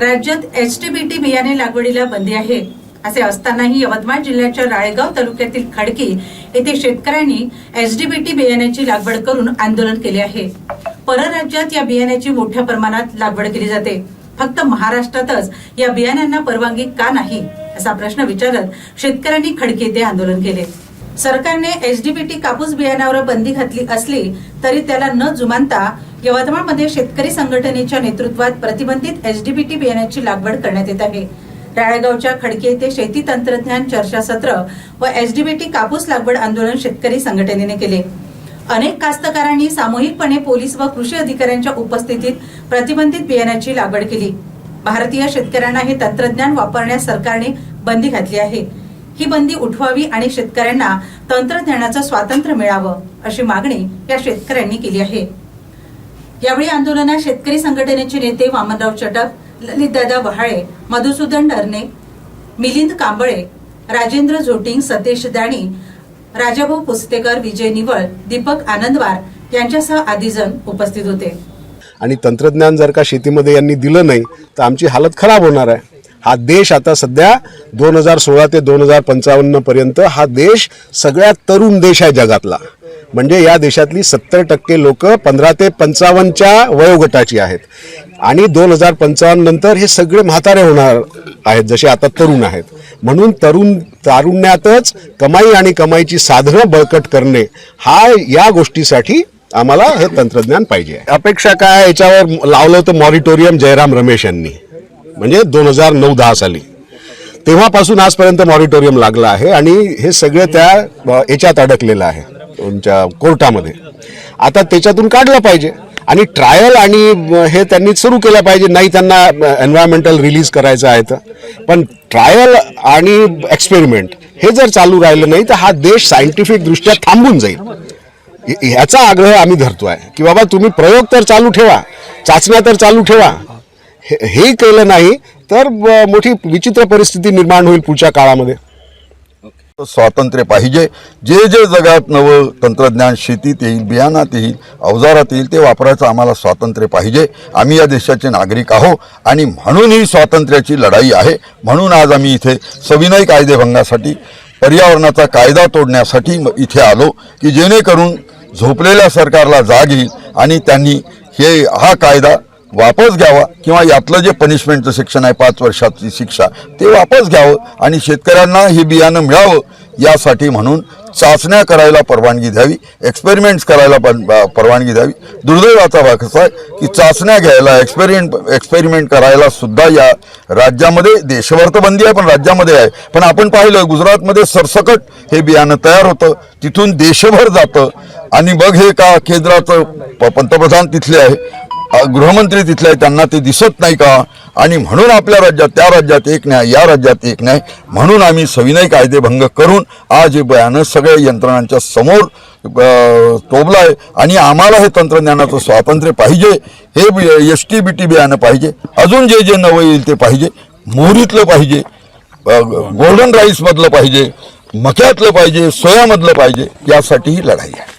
राज्यात एचटीबीटी बियाणे लागवडीला बंदी आहे. असे असतानाही यवतमाळ जिल्ह्याच्या राळेगाव तालुक्यातील खडकी येथे शेतकऱ्यांनी एचडीबीटी बियाण्याची लागवड करून आंदोलन केले आहे. परराज्यात या बियाण्याची मोठ्या प्रमाणात लागवड केली जाते. फक्त महाराष्ट्रातच या बियाण्यांना परवानगी का नाही असा प्रश्न विचारत शेतकऱ्यांनी खडकी येथे आंदोलन केले. सरकारने एचडीबीटी कापूस बियाण्यावर बंदी घातली असली तरी त्याला न जुमानता यवतमाळमध्ये शेतकरी संघटनेच्या नेतृत्वात प्रतिबंधित एचडीबीटी बियाण्याची लागवड करण्यात येत आहे. राळेगावच्या खडकी येथे शेती तंत्रज्ञान चर्चासत्र व एचडीबीटी कापूस लागवड आंदोलन शेतकरी संघटनेने केले. अनेक कास्तकारांनी सामूहिकपणे पोलीस व कृषी अधिकाऱ्यांच्या उपस्थितीत प्रतिबंधित बियाण्याची लागवड केली. भारतीय शेतकऱ्यांना हे तंत्रज्ञान वापरण्यास सरकारने बंदी घातली आहे. ही बंदी उठवावी आणि शेतकऱ्यांना तंत्रज्ञानाचं स्वातंत्र्य मिळावं अशी मागणी या शेतकऱ्यांनी केली आहे. यावेळी आंदोलनात शेतकरी संघटनेचे नेते वामनराव चटक ललितदादा वहाळे मधुसूदन डरणे मिलिंद कांबळे राजेंद्र झोटिंग सतेश दाणी राजाभाऊ पुस्तेकर विजय निवळ दीपक आनंदवार यांच्यासह आदी जण उपस्थित होते. आणि तंत्रज्ञान जर का शेतीमध्ये यांनी दिलं नाही तर आमची हालत खराब होणार आहे. हा देश आता सध्या दोन हजार सोळा ते दोन हजार पंचावन्न पर्यंत हा देश सगळ्यात तरुण देश आहे जगातला. म्हणजे या देशातली सत्तर टक्के लोक पंधरा ते पंचावन्नच्या वयोगटाची आहेत. आणि दोन हजार पंचावन्न नंतर हे सगळे म्हातारे होणार आहेत जसे आता तरुण आहेत. म्हणून तरुण तारुण्यातच कमाई आणि कमाईची साधनं बळकट करणे हा या गोष्टीसाठी आम्हाला हे तंत्रज्ञान पाहिजे अपेक्षा काय याच्यावर लावलं होतं मॉरिटोरियम जयराम रमेश यांनी. म्हणजे दोन हजार नऊ दहा साली. तेव्हापासून आजपर्यंत मॉरिटोरियम लागलं आहे आणि हे सगळं त्या याच्यात अडकलेलं आहे. तुमच्या कोर्टामध्ये. आता त्याच्यातून काढलं पाहिजे. आणि ट्रायल आणि हे त्यांनी सुरू केलं पाहिजे. नाही त्यांना एन्व्हायरमेंटल रिलीज करायचं आहे तर. पण ट्रायल आणि एक्सपेरिमेंट हे जर चालू राहिलं नाही तर हा देश सायंटिफिक दृष्ट्या थांबून जाईल. ह्याचा आग्रह आम्ही धरतो आहे की बाबा तुम्ही प्रयोग तर चालू ठेवा चाचण्या तर चालू ठेवा. हे- हे केलं नाही तर मोठी विचित्र परिस्थिती निर्माण होईल पुढच्या काळामध्ये. स्वातंत्र्य पाहिजे. जे जे जगात नवं तंत्रज्ञान शेतीत येईल बियाणात येईल अवजारात येईल ते वापरायचं आम्हाला स्वातंत्र्य पाहिजे. आम्ही या देशाचे नागरिक आहो आणि म्हणून ही स्वातंत्र्याची लढाई आहे. म्हणून आज आम्ही इथे सविनय कायदेभंगासाठी पर्यावरणाचा कायदा तोडण्यासाठी इथे आलो की जेणेकरून झोपलेल्या सरकारला जाग येईल आणि त्यांनी हे हा कायदा वापस घ्यावा किंवा यातलं जे पनिशमेंटचं सेक्शन आहे पाच वर्षाची शिक्षा ते वापस घ्यावं आणि शेतकऱ्यांना हे बियाणं मिळावं यासाठी म्हणून चाचण्या करायला परवानगी द्यावी एक्सपेरिमेंट्स करायला पण परवानगी द्यावी. दुर्दैवाचा भाग असा आहे की चाचण्या घ्यायला एक्सपेरिमेंट एक्सपेरिमेंट करायला सुद्धा या राज्यामध्ये देशभर तर बंदी आहे पण राज्यामध्ये आहे. पण आपण पाहिलं गुजरातमध्ये सरसकट हे बियाणं तयार होतं तिथून देशभर जातं. आणि बघ हे का केंद्राचं प- पंतप्रधान तिथले आहे गृहमंत्री तिथले आहे, त्यांना ते दिसत नाही का? आणि म्हणून आपल्या राज्यात त्या राज्यात एक न्याय या राज्यात एक न्याय. म्हणून आम्ही सविनय कायदेभंग करून आज हे बयानं सगळ्या यंत्रणांच्या समोर तोबला आहे आणि आम्हाला हे तंत्रज्ञानाचं स्वातंत्र्य पाहिजे. हे एस टी बी टी बियाणं पाहिजे. अजून जे जे नवं येईल ते पाहिजे. मोहरीतलं पाहिजे. गोल्डन राईसमधलं पाहिजे. मक्यातलं पाहिजे. सोयामधलं पाहिजे. यासाठी ही लढाई आहे.